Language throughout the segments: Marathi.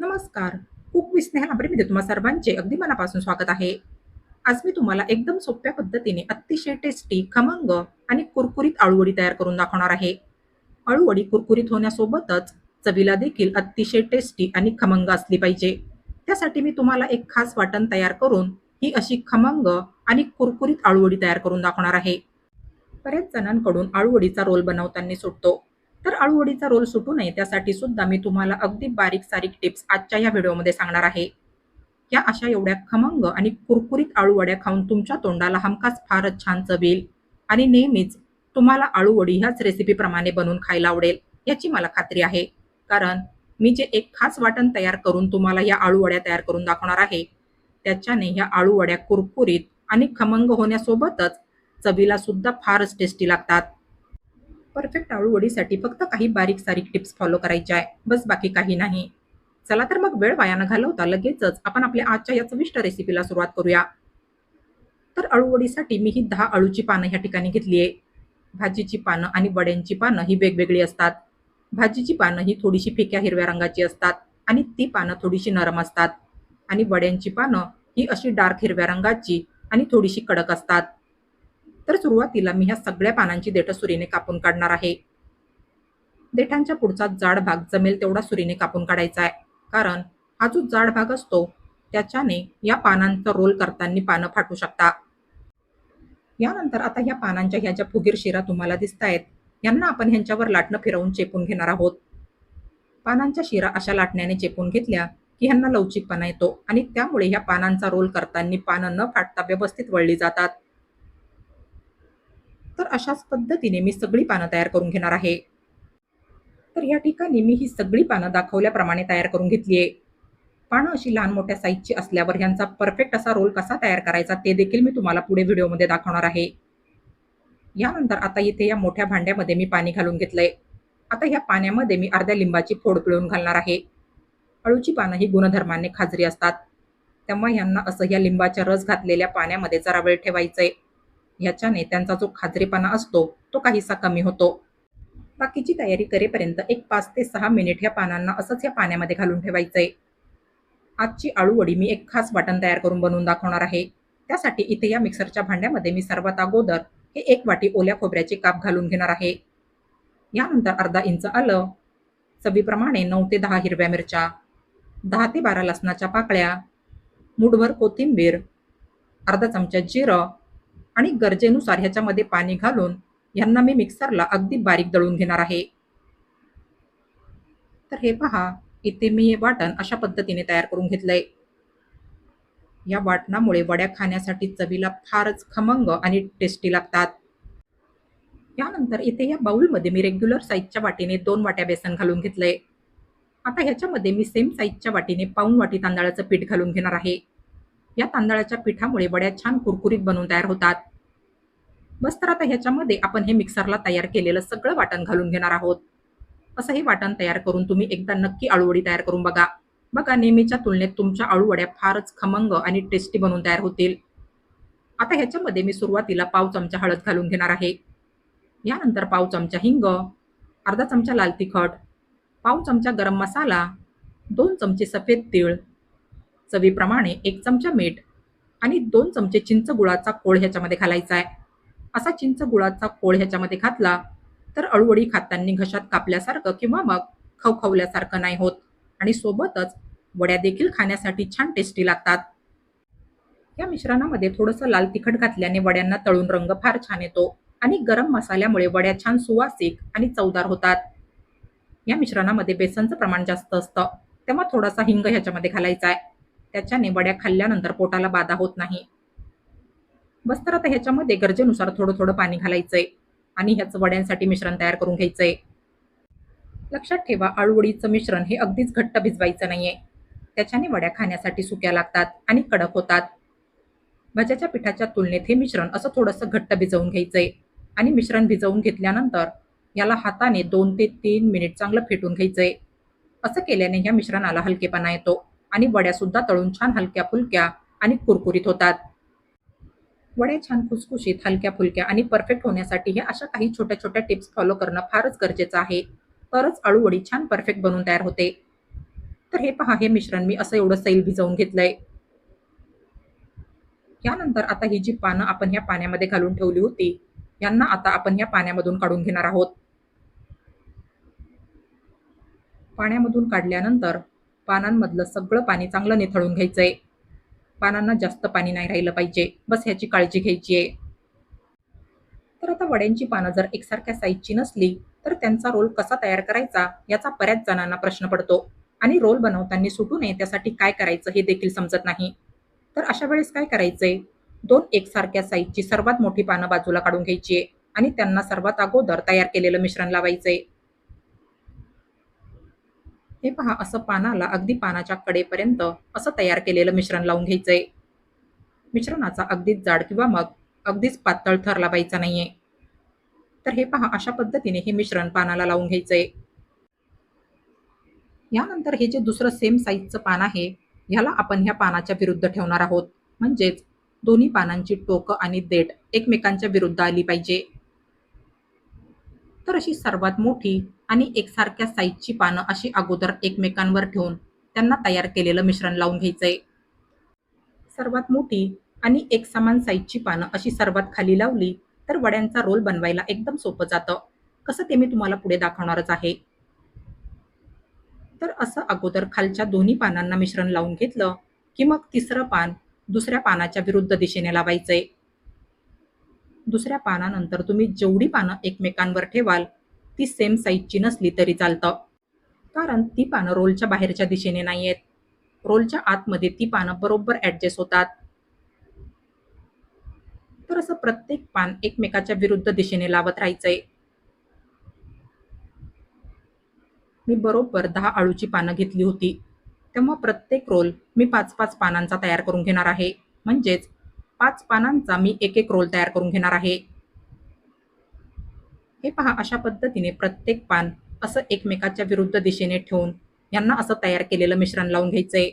नमस्कार. कुक विथ स्नेहा लांबरेमध्ये तुम्हा सर्वांचे. अगदी मनापासून स्वागत आहे. आज मी तुम्हाला एकदम सोप्या पद्धतीने अतिशय टेस्टी खमंग आणि कुरकुरीत आळूवडी तयार करून दाखवणार आहे. आळूवडी कुरकुरीत होण्यासोबतच चवीला देखील अतिशय टेस्टी आणि खमंग असली पाहिजे. त्यासाठी मी तुम्हाला एक खास वाटण तयार करून ही अशी खमंग आणि कुरकुरीत आळूवडी तयार करून दाखवणार आहे. बऱ्याच जणांकडून आळूवडीचा रोल बनवताना सुटतो. तर अळूवडीचा रोल सुटू नये त्यासाठी सुद्धा मी तुम्हाला अगदी बारीक सारीक टिप्स आजच्या या व्हिडिओमध्ये सांगणार आहे. या अशा एवढ्या खमंग आणि कुरकुरीत आळूवड्या खाऊन तुमच्या तोंडाला हमखास फारच छान चवेल आणि नेहमीच तुम्हाला आळूवडी ह्याच रेसिपीप्रमाणे बनवून खायला आवडेल याची मला खात्री आहे. कारण मी जे एक खास वाटण तयार करून तुम्हाला या आळूवड्या तयार करून दाखवणार आहे त्याच्याने ह्या आळूवड्या कुरकुरीत आणि खमंग होण्यासोबतच चवीला सुद्धा फारच टेस्टी लागतात. परफेक्ट आळूवडीसाठी फक्त काही बारीक सारीक टिप्स फॉलो करायच्या आहे. बस बाकी काही नाही. चला तर मग वेळ वाया न घालवता लगेचच आपण आपल्या आजच्या या चविष्ट रेसिपीला सुरुवात करूया. तर अळूवडीसाठी मी ही दहा अळूची पानं ह्या ठिकाणी घेतली आहे भाजीची पानं आणि वड्यांची पानं ही वेगवेगळी असतात. भाजीची पानं ही थोडीशी फिक्या हिरव्या रंगाची असतात आणि ती पानं थोडीशी नरम असतात. आणि वड्यांची पानं ही अशी डार्क हिरव्या रंगाची आणि थोडीशी कडक असतात. तर सुरुवातीला मी ह्या सगळ्या पानांची देठं सुरीने कापून काढणार आहे. देठांच्या पुढचा जाड भाग जमेल तेवढा सुरीने कापून काढायचा आहे. कारण हा जो जाड भाग असतो त्याच्याने या पानांचा रोल करताना पानं फाटू शकता यानंतर आता ह्या पानांच्या ह्या ज्या फुगीर शिरा तुम्हाला दिसत आहेत. यांना आपण ह्यांच्यावर लाटणं फिरवून चेपून घेणार आहोत. पानांच्या शिरा अशा लाटण्याने चेपून घेतल्या की ह्यांना लवचिकपणा येतो आणि त्यामुळे ह्या पानांचा रोल करताना पानं न फाटता व्यवस्थित वळली जातात. तर अशाच पद्धतीने मी सगळी पानं तयार करून घेणार आहे. तर या ठिकाणी मी ही सगळी पानं दाखवल्याप्रमाणे तयार करून घेतली आहे. पानं अशी लहान मोठ्या साईजची असल्यावर ह्यांचा परफेक्ट असा रोल कसा तयार करायचा ते देखील मी तुम्हाला पुढे व्हिडिओमध्ये दाखवणार आहे. यानंतर आता इथे या मोठ्या भांड्यामध्ये मी पाणी घालून घेतलंय. आता ह्या पाण्यामध्ये मी अर्ध्या लिंबाची फोड पिळून घालणार आहे. अळूची पानं ही गुणधर्माने खाजरी असतात. तेव्हा ह्यांना असं या लिंबाच्या रस घातलेल्या पाण्यामध्ये जरा वेळ ठेवायचंय. ह्याच्याने त्यांचा जो खाजरेपणा असतो तो काहीसा कमी होतो. बाकीची तयारी करेपर्यंत एक पाच ते सहा मिनिट ह्या पानांना असंच या पाण्यामध्ये घालून ठेवायचंय. आजची आळूवडी मी एक खास वाटण तयार करून बनवून दाखवणार आहे. त्यासाठी इथे या मिक्सरच्या भांड्यामध्ये मी सर्वात अगोदर हे एक वाटी ओल्या खोबऱ्याचे काप घालून घेणार आहे. यानंतर अर्धा इंच आलं चवीप्रमाणे नऊ ते दहा हिरव्या मिरच्या दहा ते बारा लसणाच्या पाकळ्या मुठभर कोथिंबीर अर्धा चमचा जिरं आणि गरजेनुसार ह्याच्यामध्ये पाणी घालून यांना मी मिक्सरला अगदी बारीक दळून घेणार आहे. तर हे पहा इथे मी हे वाटण अशा पद्धतीने तयार करून घेतलंय. या वाटणामुळे वड्या खाण्यासाठी चवीला फारच खमंग आणि टेस्टी लागतात. यानंतर इथे या बाउलमध्ये मी रेग्युलर साईजच्या वाटीने दोन वाट्या बेसन घालून घेतलंय. आता ह्याच्यामध्ये मी सेम साईजच्या वाटीने पाऊन वाटी तांदळाचं पीठ घालून घेणार आहे. या तांदळाच्या पिठामुळे वड्या छान कुरकुरीत बनवून तयार होतात. बस तर आता ह्याच्यामध्ये आपण हे मिक्सरला तयार केलेलं सगळं वाटण घालून घेणार आहोत. असं हे वाटण तयार करून तुम्ही एकदा नक्की आळूवडी तयार करून बघा. बघा नेहमीच्या तुलनेत तुमच्या आळूवड्या फारच खमंग आणि टेस्टी बनवून तयार होतील. आता ह्याच्यामध्ये मी सुरुवातीला पाव चमचा हळद घालून घेणार आहे. यानंतर पाव चमचा हिंग अर्धा चमचा लाल तिखट पाव चमचा गरम मसाला दोन चमचे सफेद तीळ चवीप्रमाणे एक चमचा मीठ आणि दोन चमचे चिंच गुळाचा कोळ ह्याच्यामध्ये घालायचा आहे. असा चिंच गुळाचा कोळ ह्याच्यामध्ये घातला तर अळूवडी खातांनी घशात कापल्यासारखं किंवा मग खवखवल्यासारखं नाही होत आणि सोबतच वड्या देखील खाण्यासाठी छान टेस्टी लागतात. या मिश्रणामध्ये थोडंसं लाल तिखट घातल्याने वड्यांना तळून रंग फार छान येतो आणि गरम मसाल्यामुळे वड्या छान सुवासिक आणि चवदार होतात. या मिश्रणामध्ये बेसनचं प्रमाण जास्त असतं तेव्हा थोडासा हिंग ह्याच्यामध्ये घालायचा आहे. त्याच्याने वड्या खाल्ल्यानंतर पोटाला बाधा होत नाही. बस तर आता ह्याच्यामध्ये गरजेनुसार थोडं थोडं पाणी घालायचंय आणि ह्याचं वड्यांसाठी मिश्रण तयार करून घ्यायचंय. लक्षात ठेवा आळूवडीचं मिश्रण हे अगदीच घट्ट भिजवायचं नाहीये. त्याच्याने वड्या खाण्यासाठी सुक्या लागतात आणि कडक होतात. भाज्याच्या पिठाच्या तुलनेत हे मिश्रण असं थोडंसं घट्ट भिजवून घ्यायचंय आणि मिश्रण भिजवून घेतल्यानंतर याला हाताने दोन ते तीन मिनिट चांगलं फेटून घ्यायचंय. असं केल्याने ह्या मिश्रणाला हलकेपणा येतो. आणि वड्या सुद्धा तळून छान हलक्या फुलक्या आणि कुरकुरीत होतात. वड्या छान खुसखुशीत हलक्या फुलक्या आणि परफेक्ट होण्यासाठी हे अशा काही छोट्या छोट्या टिप्स फॉलो करणं फारच गरजेचं आहे. तरच अळूवडी छान परफेक्ट बनवून तयार होते. तर हे पहा हे मिश्रण मी असं एवढं सैल भिजवून घेतलंय. यानंतर आता ही जी पानं आपण ह्या पाण्यामध्ये घालून ठेवली होती यांना आता आपण ह्या पाण्यामधून काढून घेणार आहोत. पाण्यामधून काढल्यानंतर पानांमधलं सगळं पाणी चांगलं निथळून घ्यायचंय. पानांना जास्त पाणी नाही राहिलं पाहिजे. बस ह्याची काळजी घ्यायची आहे. तर आता वड्यांची पानं जर एकसारख्या साईजची नसली तर त्यांचा रोल कसा तयार करायचा याचा बऱ्याच जणांना प्रश्न पडतो. आणि रोल बनवताना सुटू नये त्यासाठी काय करायचं हे देखील समजत नाही. तर अशा वेळेस काय करायचंय? दोन एकसारख्या साईजची सर्वात मोठी पानं बाजूला काढून घ्यायची आहे. आणि त्यांना सर्वात अगोदर तयार केलेलं मिश्रण लावायचंय. हे पहा असं पानाला अगदी पानाच्या कडेपर्यंत असं तयार केलेलं मिश्रण लावून घ्यायचंय. मिश्रणाचा अगदीच जाड किंवा मग अगदीच पातळ थर लावायचा नाहीये. तर हे पहा अशा पद्धतीने हे मिश्रण पानाला लावून घ्यायचंय. यानंतर हे जे दुसरं सेम साईजचं पान आहे ह्याला आपण ह्या पानाच्या विरुद्ध ठेवणार आहोत. म्हणजेच दोन्ही पानांची टोकं आणि देठ एकमेकांच्या विरुद्ध आली पाहिजे. तर अशी सर्वात मोठी आणि एकसारख्या साईजची पानं अशी अगोदर एकमेकांवर ठेवून त्यांना तयार केलेलं मिश्रण लावून घ्यायचंय. सर्वात मोठी आणि एक समान साईजची पानं अशी सर्वात खाली लावली तर वड्यांचा रोल बनवायला एकदम सोपं जातं. कसं ते मी तुम्हाला पुढे दाखवणारच आहे. तर असं अगोदर खालच्या दोन्ही पानांना मिश्रण लावून घेतलं की मग तिसरं पान दुसऱ्या पानाच्या विरुद्ध दिशेने लावायचंय. दुसऱ्या पानानंतर तुम्ही जेवढी पानं एकमेकांवर ठेवाल ती सेम साईजची नसली तरी चालतं. कारण ती पानं रोलच्या बाहेरच्या दिशेने नाही आहेत रोलच्या आतमध्ये ती पानं बरोबर ॲडजस्ट होतात. तर असं प्रत्येक पान एकमेकाच्या विरुद्ध दिशेने लावत राहायचंय. मी बरोबर दहा आळूची पानं घेतली होती. तेव्हा प्रत्येक रोल मी पाच पाच पानांचा तयार करून घेणार आहे. म्हणजेच पाच पानांचा मी एक एक रोल तयार करून घेणार आहे. हे पहा अशा पद्धतीने प्रत्येक पान असं एकमेकाच्या विरुद्ध दिशेने ठेवून यांना असं तयार केलेलं मिश्रण लावून घ्यायचंय.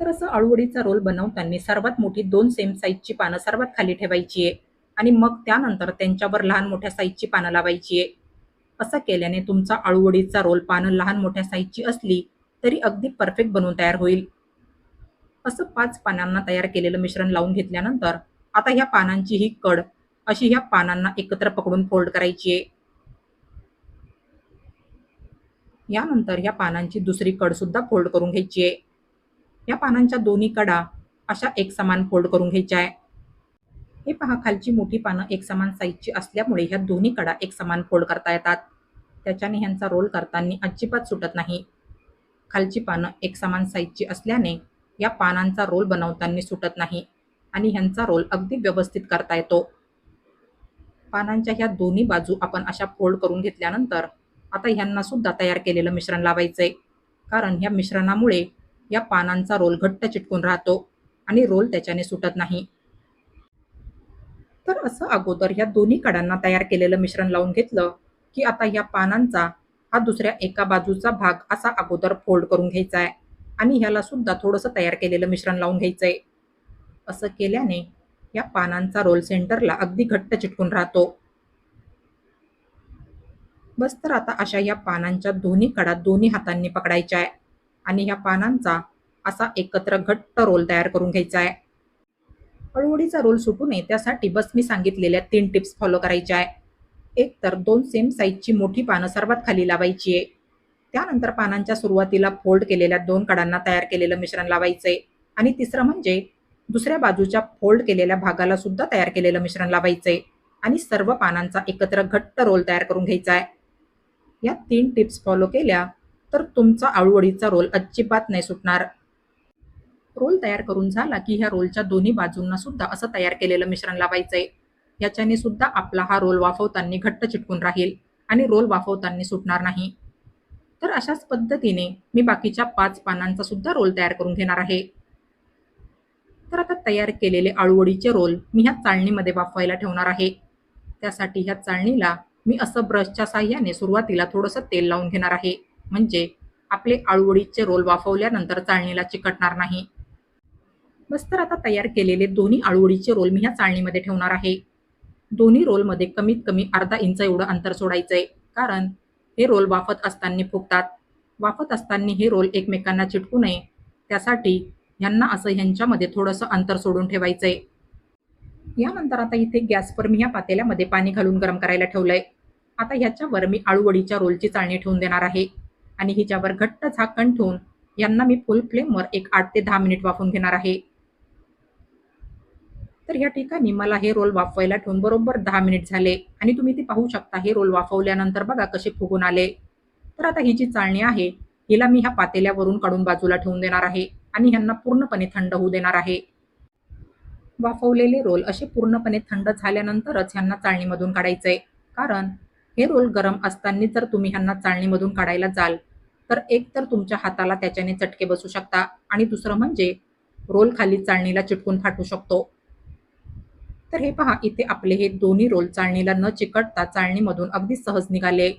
तर असं अळूवडीचा रोल बनवताना सर्वात मोठी दोन सेम साईजची पानं सर्वात खाली ठेवायची आहे आणि मग त्यानंतर त्यांच्यावर लहान मोठ्या साईजची पानं लावायची आहे. असं केल्याने तुमचा अळूवडीचा रोल पानं लहान मोठ्या साईजची असली तरी अगदी परफेक्ट बनवून तयार होईल. असं पाच पानांना तयार केलेलं मिश्रण लावून घेतल्यानंतर आता ह्या पानांची ही कड अशी ह्या पानांना एकत्र पकडून फोल्ड करायची आहे. यानंतर ह्या पानांची दुसरी कड सुद्धा फोल्ड करून घ्यायची आहे. या पानांच्या दोन्ही कडा अशा एक समान फोल्ड करून घ्यायच्या आहे. हे पहा खालची मोठी पानं एक समान साईजची असल्यामुळे ह्या दोन्ही कडा एक समान फोल्ड करता येतात. त्याच्याने ह्यांचा रोल करताना अजिबात सुटत नाही. खालची पानं एक समान साईजची असल्याने या पानांचा रोल बनवताना सुटत नाही आणि ह्यांचा रोल अगदी व्यवस्थित करता येतो. पानांच्या ह्या दोन्ही बाजू आपण अशा फोल्ड करून घेतल्यानंतर आता ह्यांना सुद्धा तयार केलेलं मिश्रण लावायचंय. कारण ह्या मिश्रणामुळे या पानांचा रोल घट्ट चिटकून राहतो आणि रोल त्याच्याने सुटत नाही. तर असं अगोदर ह्या दोन्ही कडांना तयार केलेलं मिश्रण लावून घेतलं की आता या पानांचा हा दुसऱ्या एका बाजूचा भाग असा अगोदर फोल्ड करून घ्यायचा आहे आणि ह्याला सुद्धा थोडंसं तयार केलेलं मिश्रण लावून घ्यायचं आहे असं केल्याने या पानांचा रोल सेंटरला अगदी घट्ट चिटकून राहतो. बस तर आता अशा या पानांच्या दोन्ही कडा दोन्ही हातांनी पकडायच्या आहे. आणि ह्या पानांचा असा एकत्र घट्ट रोल तयार करून घ्यायचा आहे. अळूवडीचा रोल सुटू नये त्यासाठी बस मी सांगितलेल्या तीन टिप्स फॉलो करायच्या आहे. एक तर दोन सेम साईजची मोठी पानं सर्वात खाली लावायची आहे. त्यानंतर पानांच्या सुरुवातीला फोल्ड केलेल्या दोन कडांना तयार केलेलं मिश्रण लावायचंय. आणि तिसरं म्हणजे दुसऱ्या बाजूच्या फोल्ड केलेल्या भागाला सुद्धा तयार केलेलं मिश्रण लावायचंय. आणि सर्व पानांचा एकत्र घट्ट रोल तयार करून घ्यायचा आहे या तीन टिप्स फॉलो केल्या तर तुमचा आळूवडीचा रोल अजिबात नाही सुटणार. रोल तयार करून झाला की ह्या रोलच्या दोन्ही बाजूंना सुद्धा असं तयार केलेलं मिश्रण लावायचंय. याच्याने सुद्धा आपला हा रोल वाफवताना घट्ट चिटकून राहील आणि रोल वाफवताना सुटणार नाही. तर अशाच पद्धतीने मी बाकीच्या पाच पानांचा सुद्धा रोल तयार करून घेणार आहे. तर आता तयार केलेले आळूवडीचे रोल मी ह्या चाळणीमध्ये वाफवायला ठेवणार आहे. त्यासाठी ह्या चाळणीला मी असं ब्रशच्या साह्याने सुरुवातीला थोडंसं तेल लावून घेणार आहे. म्हणजे आपले आळूवडीचे रोल वाफवल्यानंतर चाळणीला चिकटणार नाही. बस तर आता तयार केलेले दोन्ही आळूवडीचे रोल मी ह्या चाळणीमध्ये ठेवणार आहे. दोन्ही रोलमध्ये कमीत कमी अर्धा इंच एवढं अंतर सोडायचंय. कारण हे रोल वाफत असताना फुगतात. वाफत असताना हे रोल एकमेकांना चिटकू नये. त्यासाठी ह्यांना असं ह्यांच्यामध्ये थोडंसं अंतर सोडून ठेवायचंय. यानंतर आता इथे गॅसवर मी या पातेल्यामध्ये पाणी घालून गरम करायला ठेवलंय. आता ह्याच्यावर मी आळूवडीच्या रोलची चाळणी ठेवून देणार आहे. आणि हिच्यावर घट्ट झाकण ठेवून यांना मी फुल फ्लेमवर एक आठ ते दहा मिनिट वाफून घेणार आहे. तर या ठिकाणी मला हे रोल वाफवायला ठेवून बरोबर दहा मिनिट झाले. आणि तुम्ही ते पाहू शकता हे रोल वाफवल्यानंतर बघा कसे फुगून आले. तर आता ही जी चाळणी आहे हिला मी ह्या पातेल्यावरून काढून बाजूला ठेवून देणार आहे. आणि ह्यांना पूर्णपणे थंड होऊ देणार आहे. वाफवलेले रोल असे पूर्णपणे थंड झाल्यानंतरच ह्यांना चाळणीमधून काढायचंय. कारण हे रोल गरम असताना जर तुम्ही ह्यांना चाळणीमधून काढायला जाल तर एक तर तुमच्या हाताला त्याच्याने चटके बसू शकता आणि दुसरं म्हणजे रोल खाली चाळणीला चिटकून फाटू शकतो. तर हे पहा इथे आपले हे दोन्ही रोल चाळणीला न चिकटता चाळणीमधून अगदी सहज निघाले.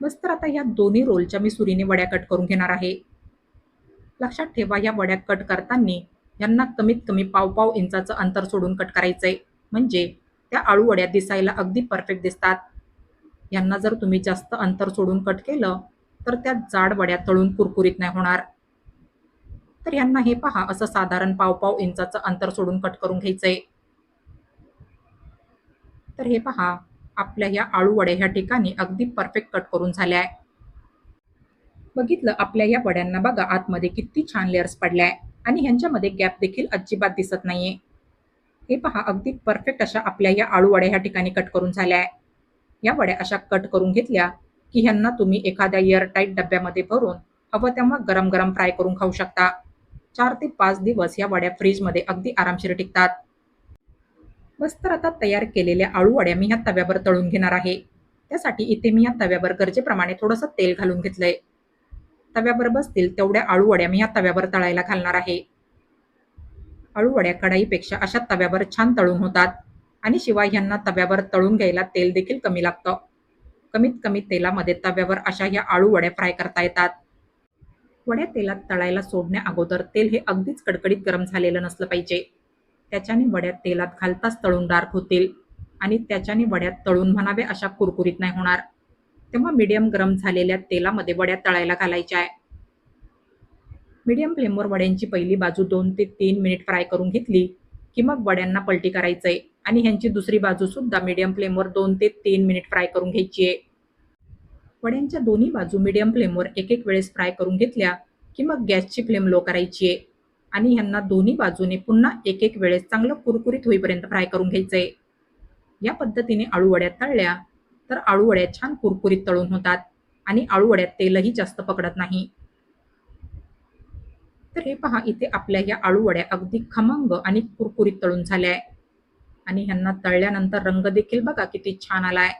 बस तर आता या दोन्ही रोलच्या मी सुरीने वड्या कट करून घेणार आहे. लक्षात ठेवा या वड्या कट करताना यांना कमीत कमी पाव पाव इंचाचं अंतर सोडून कट करायचंय. म्हणजे त्या आळू वड्या दिसायला अगदी परफेक्ट दिसतात. यांना जर तुम्ही जास्त अंतर सोडून कट केलं तर त्या जाड वड्या तळून कुरकुरीत नाही होणार. तर यांना हे पहा असं साधारण पाव पाव इंचाचं अंतर सोडून कट करून घ्यायचंय. तर हे पहा आपल्या या आळू वड्या ह्या ठिकाणी अगदी परफेक्ट कट करून झाल्या आहे बघितलं आपल्या या वड्यांना बघा आतमध्ये किती छान लेअर्स पडल्या आहे आणि ह्यांच्यामध्ये गॅप देखील अजिबात दिसत नाहीये. हे पहा अगदी परफेक्ट अशा आपल्या या आळू वड्या ह्या ठिकाणी कट करून झाल्या आहे या वड्या अशा कट करून घेतल्या की ह्यांना तुम्ही एखाद्या एअरटाईट डब्यामध्ये भरून हवं तेव्हा गरम गरम फ्राय करून खाऊ शकता. चार ते पाच दिवस या वड्या फ्रीजमध्ये अगदी आरामशीर टिकतात. बस तर आता तयार केलेल्या आळू वड्या मी ह्या तव्यावर तळून घेणार आहे. त्यासाठी इथे मी या तव्यावर गरजेप्रमाणे थोडंसं तेल घालून घेतलंय. तव्यावर बसतील तेवढ्या आळू वड्या मी या तव्यावर तळायला घालणार आहे. आळू वड्या कढाईपेक्षा अशा तव्यावर छान तळून होतात. आणि शिवाय ह्यांना तव्यावर तळून घ्यायला तेल देखील कमी लागतं. कमीत कमी तेलामध्ये तव्यावर अशा ह्या आळू वड्या फ्राय करता येतात. वड्या तेलात तळायला सोडण्या अगोदर तेल हे अगदीच कडकडीत गरम झालेलं नसलं पाहिजे. त्याच्याने वड्या तेलात घालताच तळून डार्क होतील. आणि त्याच्याने वड्यात तळून म्हणावे अशा कुरकुरीत नाही होणार. तेव्हा मीडियम गरम झालेल्या तेलामध्ये वड्या तळायला घालायच्या. आहे मीडियम फ्लेमवर वड्यांची पहिली बाजू दोन ते तीन मिनिट फ्राय करून घेतली की मग वड्यांना पलटी करायचंय. आणि ह्यांची दुसरी बाजू सुद्धा मीडियम फ्लेमवर दोन ते तीन मिनिट फ्राय करून घ्यायची आहे वड्यांच्या दोन्ही बाजू मीडियम फ्लेमवर एक एक वेळेस फ्राय करून घेतल्या की मग गॅसची फ्लेम लो करायची आहे आणि ह्यांना दोन्ही बाजूने पुन्हा एक एक वेळेस चांगलं कुरकुरीत होईपर्यंत फ्राय करून घ्यायचंय. या पद्धतीने आळू वड्या तळल्या तर आळूवड्या छान कुरकुरीत तळून होतात आणि आळूवड्यात तेलही जास्त पकडत नाही. तर हे पहा इथे आपल्या या आळूवड्या अगदी खमंग आणि कुरकुरीत तळून झाल्या आहे आणि ह्यांना तळल्यानंतर रंग देखील बघा किती छान आलाय.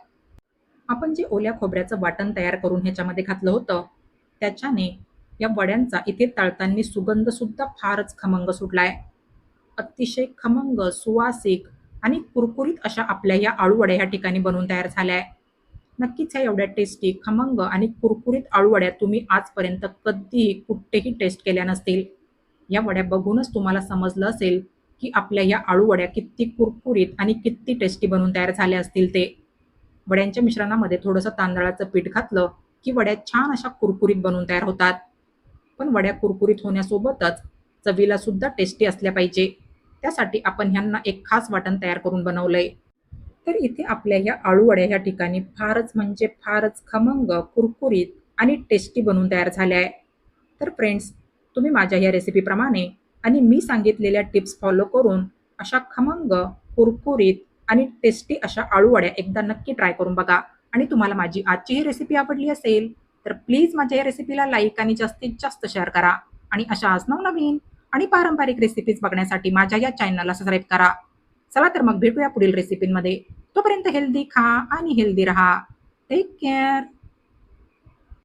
आपण जे ओल्या खोबऱ्याचं वाटण तयार करून ह्याच्यामध्ये घातलं होतं त्याच्याने या वड्यांचा इथे तळताना सुगंध सुद्धा फारच खमंग सुटलाय. अतिशय खमंग सुवासिक आणि कुरकुरीत अशा आपल्या या आळूवड्या ह्या ठिकाणी बनवून तयार झाल्या आहे नक्कीच ह्या एवढ्या टेस्टी खमंग आणि कुरकुरीत आळूवड्या तुम्ही आजपर्यंत कधीही कुठेही टेस्ट केल्या नसतील. या वड्या बघूनच तुम्हाला समजलं असेल की आपल्या या आळूवड्या किती कुरकुरीत आणि किती टेस्टी बनवून तयार झाल्या असतील ते. वड्यांच्या मिश्रणामध्ये थोडंसं तांदळाचं पीठ घातलं की वड्या छान अशा कुरकुरीत बनवून तयार होतात. पण वड्या कुरकुरीत होण्यासोबतच चवीला सुद्धा टेस्टी असल्या पाहिजे. त्यासाठी आपण ह्यांना एक खास वाटण तयार करून बनवलंय. तर इथे आपल्या ह्या आळूवड्या ह्या ठिकाणी फारच म्हणजे फारच खमंग कुरकुरीत आणि टेस्टी बनवून तयार झाल्या आहे तर फ्रेंड्स तुम्ही माझ्या ह्या रेसिपीप्रमाणे आणि मी सांगितलेल्या टिप्स फॉलो करून अशा खमंग कुरकुरीत आणि टेस्टी अशा आळूवड्या एकदा नक्की ट्राय करून बघा. आणि तुम्हाला माझी आजची ही रेसिपी आवडली असेल तर प्लीज माझ्या या रेसिपीला लाईक आणि जास्तीत जास्त शेअर करा. आणि अशा आज नवनवीन आणि पारंपरिक रेसिपीज बघण्यासाठी माझ्या या चॅनलला सबस्क्राईब करा. चला तर मग भेटूया पुढील रेसिपींमध्ये तोपर्यंत हेल्दी खा आणि हेल्दी राहा. Take care